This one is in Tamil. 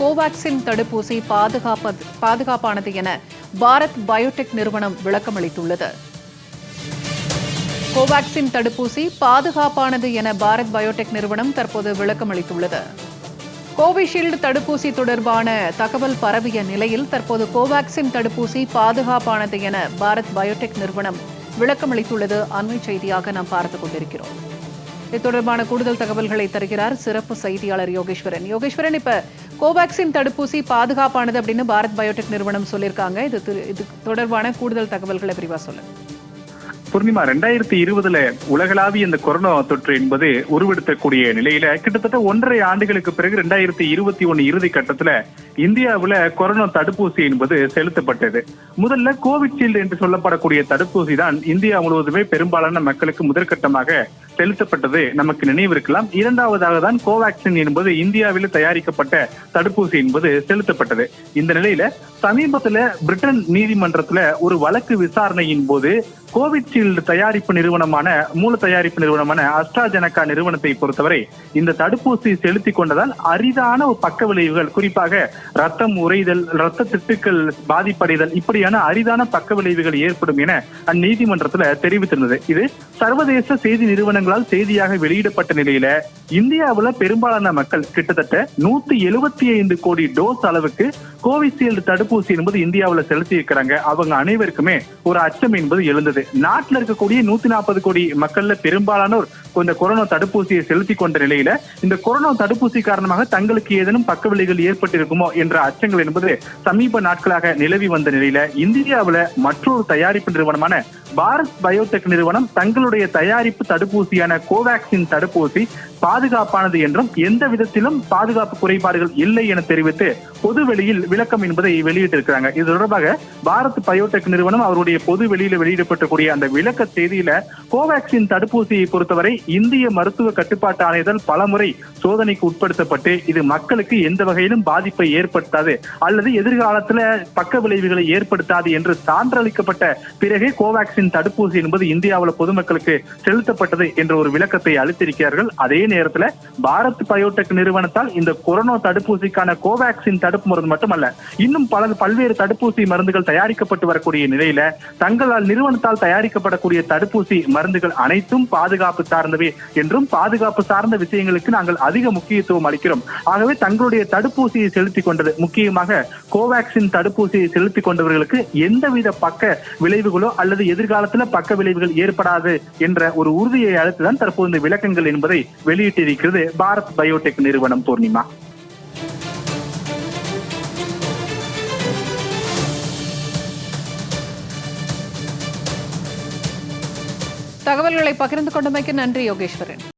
கோவாக்சின் தடுப்பூசி பாதுகாப்பது பாதுகாப்பானது என பாரத் பயோடெக் நிறுவனம் விளக்கமளித்துள்ளது. கோவாக்சின் தடுப்பூசி பாதுகாப்பானது என பாரத் பயோடெக் நிறுவனம் தற்போது விளக்கமளித்துள்ளது. கோவிஷீல்டு தடுப்பூசி தொடர்பான தகவல் பரவிய நிலையில் தற்போது கோவாக்சின் தடுப்பூசி பாதுகாப்பானது என பாரத் பயோடெக் நிறுவனம் விளக்கமளித்துள்ளது. அண்மை செய்தியாக நாம் பார்த்துக் கொண்டிருக்கிறோம். இது தொடர்பான கூடுதல் தகவல்களை தருகிறார் சிறப்பு செய்தியாளர் யோகேஸ்வரன். யோகேஸ்வரன் இப்ப கோவேக்சின் தடுப்பூசி பாதுகாப்பானது அப்படின்னு பாரத் பயோடெக் நிறுவனம் சொல்லியிருக்காங்க. இது இது தொடர்பான கூடுதல் தகவல்களை விரிவா சொல்லுங்க. பூர்ணிமா ரெண்டாயிரத்தி இருபதுல உலகளாவிய இந்த கொரோனா தொற்று என்பது உருவெடுத்தக்கூடிய நிலையில கிட்டத்தட்ட ஒன்றரை ஆண்டுகளுக்கு பிறகு ரெண்டாயிரத்தி இருபத்தி ஒன்னு இறுதி கட்டத்துல இந்தியாவுல கொரோனா தடுப்பூசி என்பது செலுத்தப்பட்டது. முதல்ல கோவிஷீல்டு என்று சொல்லப்படக்கூடிய தடுப்பூசி தான் இந்தியா முழுவதுமே பெரும்பாலான மக்களுக்கு முதற்கட்டமாக செலுத்தப்பட்டது நமக்கு நினைவிருக்கலாம் இரண்டாவதாக தான் கோவாக்சின் என்பது இந்தியாவில் தயாரிக்கப்பட்ட தடுப்பூசி என்பது செலுத்தப்பட்டது. இந்த நிலையில சமீபத்துல பிரிட்டன் நீதிமன்றத்துல ஒரு வழக்கு விசாரணையின் போது கோவிஷீல்டு தயாரிப்பு நிறுவனமான மூல தயாரிப்பு நிறுவனமான அஸ்ட்ராஜெனகா நிறுவனத்தை பொறுத்தவரை இந்த தடுப்பூசி செலுத்தி கொண்டதால் அரிதான ஒரு பக்க விளைவுகள் குறிப்பாக ரத்தம் உறைதல் ரத்த திட்டுக்கள் பாதிப்படைதல் இப்படியான அரிதான பக்க விளைவுகள் ஏற்படும் என அந்நீதிமன்றத்தில் தெரிவித்திருந்தது. இது சர்வதேச செய்தி நிறுவனங்களால் செய்தியாக வெளியிடப்பட்ட நிலையில இந்தியாவில் பெரும்பாலான மக்கள் கிட்டத்தட்ட நூத்தி எழுபத்தி ஐந்து கோடி டோஸ் அளவுக்கு கோவிஷீல்டு தடுப்பூசி என்பது இந்தியாவில் செலுத்தி இருக்கிறாங்க அவங்க அனைவருக்குமே ஒரு அச்சம் என்பது எழுந்தது. நாட்டுல இருக்கக்கூடிய நூத்தி நாற்பது கோடி மக்கள்ல பெரும்பாலானோர் இந்த கொரோனா தடுப்பூசியை செலுத்தி கொண்ட நிலையில இந்த கொரோனா தடுப்பூசி காரணமாக தங்களுக்கு ஏதேனும் பக்க விளைவுகள் ஏற்பட்டிருக்குமோ என்ற அச்சங்கள் என்பது சமீப நாட்களாக நிலவி வந்த நிலையில இந்தியாவில் மற்றொரு தயாரிப்பு நிறுவனமான பாரத் பயோடெக் நிறுவனம் தங்களுடைய தயாரிப்பு தடுப்பூசியான கோவாக்சின் தடுப்பூசி பாதுகாப்பானது என்றும் எந்த விதத்திலும் பாதுகாப்பு குறைபாடுகள் இல்லை என தெரிவித்து பொது வெளியில் விளக்கம் என்பதை வெளியிட்டிருக்கிறாங்க. இது தொடர்பாக பாரத் பயோடெக் நிறுவனம் அவருடைய பொது வெளியில வெளியிடப்பட்டக்கூடிய அந்த விளக்க செய்தியில கோவாக்சின் தடுப்பூசியை பொறுத்தவரை இந்திய மருத்துவ கட்டுப்பாட்டு ஆணையத்தால் பலமுறை சோதனைக்கு உட்படுத்தப்பட்டு இது மக்களுக்கு எந்த வகையிலும் பாதிப்பை ஏற்படுத்தாது அல்லது எதிர்காலத்துல பக்க விளைவுகளை ஏற்படுத்தாது என்று சான்றளிக்கப்பட்ட பிறகே கோவாக்சின் தடுப்பூசி என்பது இந்தியாவில் பொதுமக்களுக்கு செலுத்தப்பட்டது என்ற ஒரு விளக்கத்தை அளித்திருக்கிறார்கள். அதே நேரத்துல பாரத் பயோடெக் நிறுவனத்தால் இந்த கொரோனா தடுப்பூசிக்கான கோவாக்சின் தடுப்பு மருந்து மட்டுமல்ல இன்னும் பல பல்வேறு தடுப்பூசி மருந்துகள் தயாரிக்கப்பட்டு வரக்கூடிய நிலையில தங்களால் நிறுவனத்தால் தயாரிக்கப்படக்கூடிய தடுப்பூசி மருந்துகள் அனைத்தும் பாதுகாப்பு சார்ந்த சார்ந்தவை என்றும் பாதுகாப்பு சார்ந்த விஷயங்களுக்கு நாங்கள் அதிக முக்கியத்துவம் அளிக்கிறோம். ஆகவே தங்களுடைய தடுப்பூசியை செலுத்திக் கொண்டது முக்கியமாக கோவாக்சின் தடுப்பூசியை செலுத்திக் கொண்டவர்களுக்கு எந்தவித பக்க விளைவுகளோ அல்லது எதிர்காலத்தில் பக்க விளைவுகள் ஏற்படாது என்ற ஒரு உறுதியை அடுத்துதான் தற்போது இந்த விளக்கங்கள் என்பதை வெளியிட்டிருக்கிறது. பாரத் பயோடெக் நிறுவனம் பூர்ணிமா. தகவல்களை பகிர்ந்து கொண்டமைக்கு நன்றி யோகேஸ்வரன்.